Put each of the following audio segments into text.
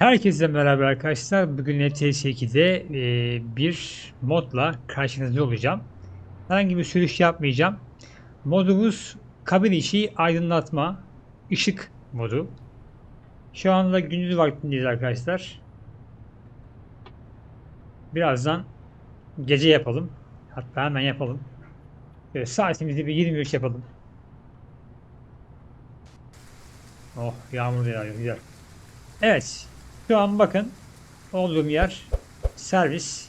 Herkese merhaba arkadaşlar. Bugün NTS2'de e, bir modla karşınızda olacağım. Herhangi bir sürüş yapmayacağım. Modumuz kabin içi aydınlatma, ışık modu. Şu anda gündüz vaktindeyiz arkadaşlar. Birazdan gece yapalım. Hatta hemen yapalım. Böyle saatimizi bir 23 yapalım. Oh yağmur yağıyor güzel. Evet. Şu an bakın olduğum yer servis.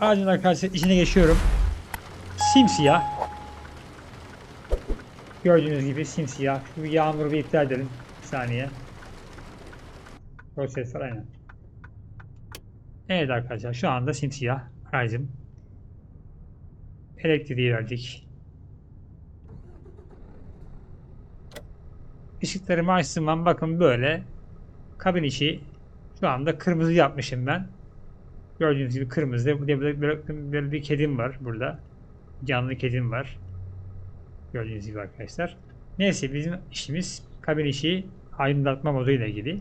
Aracın arkadaşlar içine geçiyorum. Simsiyah. Gördüğünüz gibi simsiyah. Şu yağmuru bir iptal edelim. Bir saniye. Proses var aynen. Evet arkadaşlar şu anda simsiyah aracım. Elektriği verdik. Işıklarımı açtım ben bakın böyle kabin içi şu anda kırmızı yapmışım ben. Gördüğünüz gibi kırmızı. Burada böyle, böyle, bir kedim var burada. Canlı kedim var. Gördüğünüz gibi arkadaşlar. Neyse bizim işimiz kabin içi aydınlatma modu ile ilgili.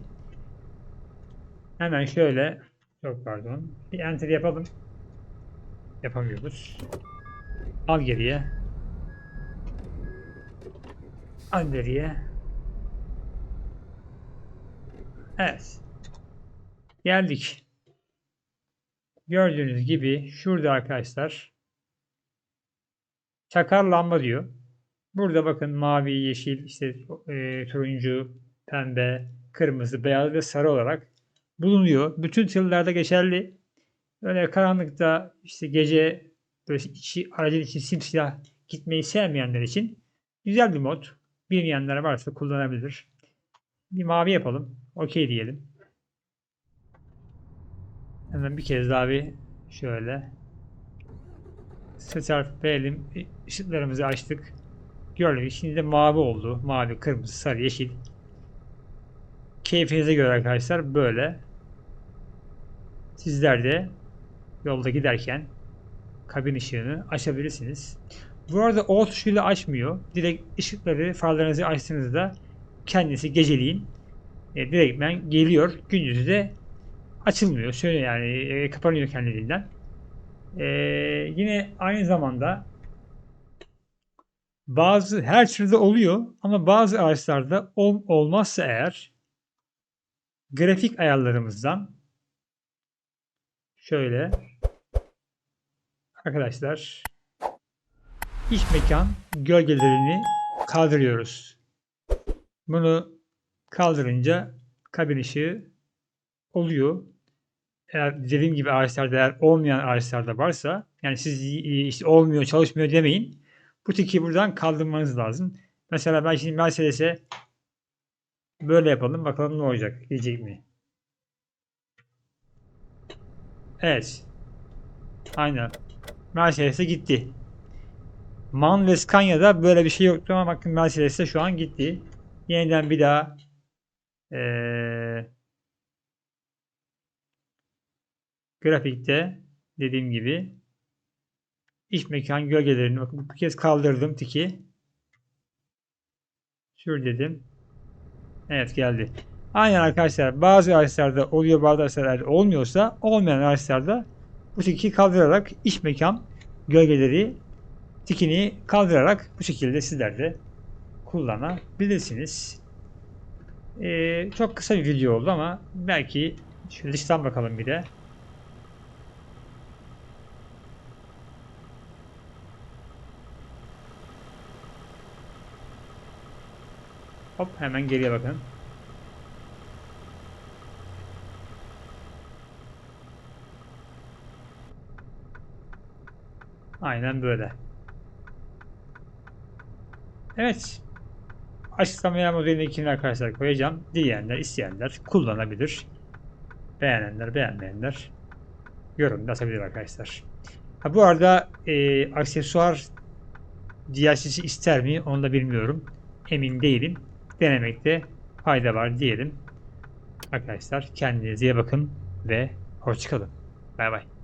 Hemen şöyle çok pardon. Bir enter yapalım. Yapamıyoruz. Al geriye. Al geriye. Evet. Geldik. Gördüğünüz gibi şurada arkadaşlar çakar lamba diyor. Burada bakın mavi, yeşil, işte e, turuncu, pembe, kırmızı, beyaz ve sarı olarak bulunuyor. Bütün tırlarda geçerli. Öyle karanlıkta işte gece böyle içi, aracın içi simsiyah gitmeyi sevmeyenler için güzel bir mod. Bilmeyenler varsa kullanabilir. Bir mavi yapalım. Okey diyelim. Hemen bir kez daha bir şöyle start verelim. Işıklarımızı açtık. Gördük. Şimdi de mavi oldu. Mavi, kırmızı, sarı, yeşil. Keyfinize göre arkadaşlar böyle. Sizler de yolda giderken kabin ışığını açabilirsiniz. Bu arada O tuşuyla açmıyor. Direkt ışıkları, farlarınızı açtığınızda kendisi geceliğin e, direktmen geliyor. Gündüzü de açılmıyor. Şöyle yani e, kapanıyor kendiliğinden. E, yine aynı zamanda bazı her türlü oluyor ama bazı araçlarda ol, olmazsa eğer grafik ayarlarımızdan şöyle arkadaşlar iç mekan gölgelerini kaldırıyoruz. Bunu kaldırınca kabin ışığı oluyor. Eğer dediğim gibi araçlarda eğer olmayan araçlarda varsa yani siz işte olmuyor çalışmıyor demeyin. Bu tiki buradan kaldırmanız lazım. Mesela ben şimdi Mercedes'e böyle yapalım. Bakalım ne olacak. Diyecek mi? Evet. Aynen. Mercedes'e gitti. Man ve Scania'da böyle bir şey yoktu ama bakın Mercedes'e şu an gitti. Yeniden bir daha ee, grafikte dediğim gibi iç mekan gölgelerini bakın bu kez kaldırdım tiki. Sür dedim. Evet geldi. Aynen arkadaşlar bazı araçlarda oluyor bazı araçlarda olmuyorsa olmayan araçlarda bu tiki kaldırarak iç mekan gölgeleri tikini kaldırarak bu şekilde sizler de kullanabilirsiniz. Ee, çok kısa bir video oldu ama belki şu dıştan bakalım bir de. Hop hemen geriye bakın. Aynen böyle. Evet. Açıklamaya modelini linkini arkadaşlar koyacağım. Dileyenler, isteyenler kullanabilir. Beğenenler, beğenmeyenler yorum atabilir arkadaşlar. Ha, bu arada e, aksesuar DLC'si ister mi onu da bilmiyorum. Emin değilim. Denemekte fayda var diyelim. Arkadaşlar kendinize iyi bakın ve hoşçakalın. Bay bay.